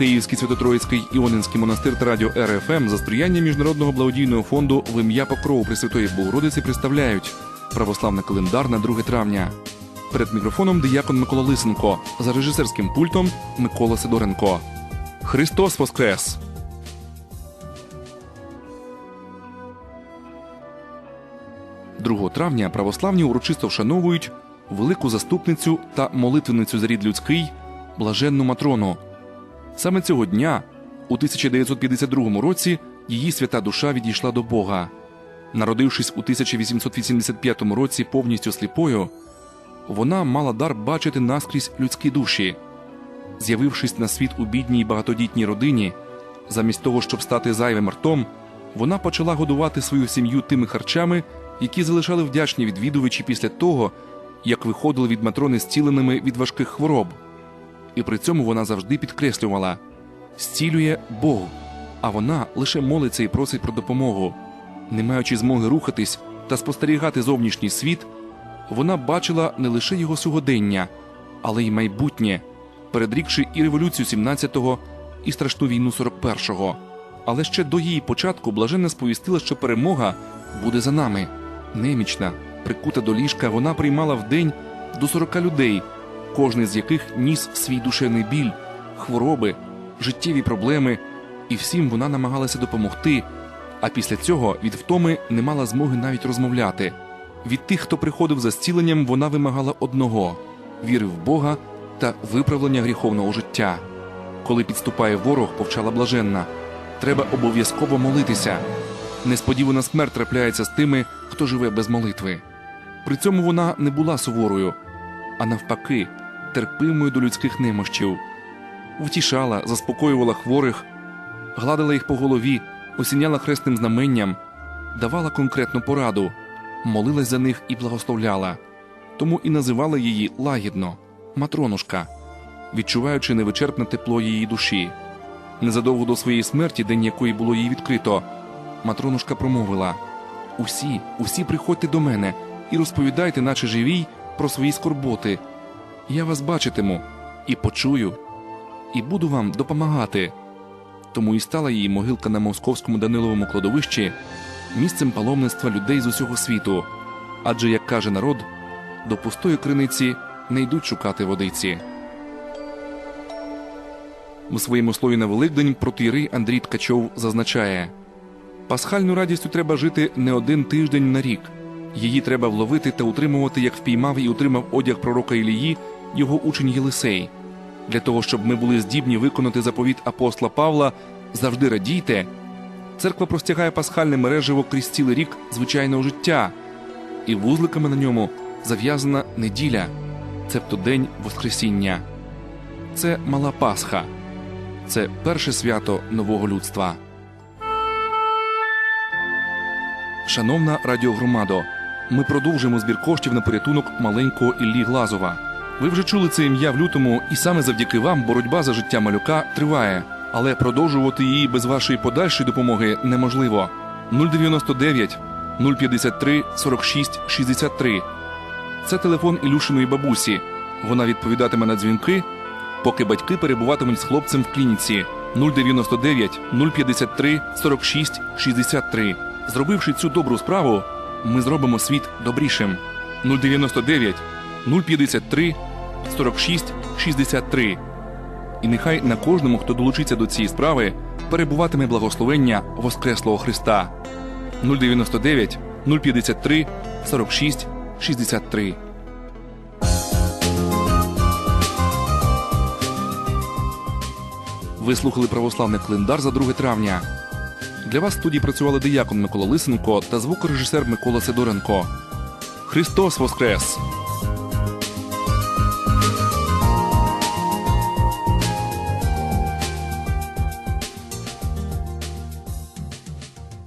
Київський Свято-Троїцький Іонинський монастир та радіо РФМ за сприяння Міжнародного благодійного фонду в ім'я Покрову Пресвятої Богородиці представляють православний календар на 2 травня. Перед мікрофоном диякон Микола Лисенко, за режисерським пультом Микола Сидоренко. Христос Воскрес! Другого травня православні урочисто вшановують велику заступницю та молитвеницю за рід людський блаженну Матрону. Саме цього дня, у 1952 році, її свята душа відійшла до Бога. Народившись у 1885 році повністю сліпою, вона мала дар бачити наскрізь людські душі. З'явившись на світ у бідній багатодітній родині, замість того, щоб стати зайвим ртом, вона почала годувати свою сім'ю тими харчами, які залишали вдячні відвідувачі після того, як виходили від матрони зціленими від важких хвороб. І при цьому вона завжди підкреслювала зцілює Бог, а вона лише молиться і просить про допомогу. Не маючи змоги рухатись та спостерігати зовнішній світ, вона бачила не лише його сьогодення, але й майбутнє, передрікши і революцію 17-го, і страшну війну 41-го. Але ще до її початку блаженна сповістила, що перемога буде за нами. Немічна, прикута до ліжка, вона приймала в день до 40 людей, кожний з яких ніс свій душевний біль, хвороби, життєві проблеми, і всім вона намагалася допомогти. А після цього від втоми не мала змоги навіть розмовляти. Від тих, хто приходив за зціленням, вона вимагала одного віри в Бога та виправлення гріховного життя. Коли підступає ворог, повчала блаженна, треба обов'язково молитися. Несподівана смерть трапляється з тими, хто живе без молитви. При цьому вона не була суворою, а навпаки, терпимою до людських немощів. Втішала, заспокоювала хворих, гладила їх по голові, осіняла хресним знаменням, давала конкретну пораду, молилась за них і благословляла, тому і називала її лагідно матронушка, відчуваючи невичерпне тепло її душі. Незадовго до своєї смерті, день якої було їй відкрито, матронушка промовила: Усі, усі приходьте до мене і розповідайте, наче живій, про свої скорботи. Я вас бачитиму і почую, і буду вам допомагати. Тому і стала її могилка на московському Даниловому кладовищі місцем паломництва людей з усього світу. Адже, як каже народ, до пустої криниці не йдуть шукати водиці. У своєму слові на Великдень протиєрей Андрій Ткачов зазначає: Пасхальну радістю треба жити не один тиждень на рік. Її треба вловити та утримувати, як впіймав і утримав одяг пророка Ілії, його учень Єлисей. Для того, щоб ми були здібні виконати заповіт апостола Павла завжди радійте. Церква простягає пасхальне мережево крізь цілий рік звичайного життя, і вузликами на ньому зав'язана неділя, цебто день Воскресіння. Це мала Пасха, це перше свято нового людства. Шановна радіогромадо, ми продовжуємо збір коштів на порятунок маленького Іллі Глазова. Ви вже чули це ім'я в лютому, і саме завдяки вам боротьба за життя малюка триває, але продовжувати її без вашої подальшої допомоги неможливо. 099 053 46 63 Це телефон Ілюшиної бабусі. Вона відповідатиме на дзвінки, поки батьки перебуватимуть з хлопцем в клініці 099 053 46 63. Зробивши цю добру справу, ми зробимо світ добрішим. 099 053 46 63. І нехай на кожному, хто долучиться до цієї справи, перебуватиме благословення Воскреслого Христа. 099 053 46 63. Ви слухали православний календар за 2 травня. Для вас в студії працювали диякон Микола Лисенко та звукорежисер Микола Сидоренко. Христос Воскрес!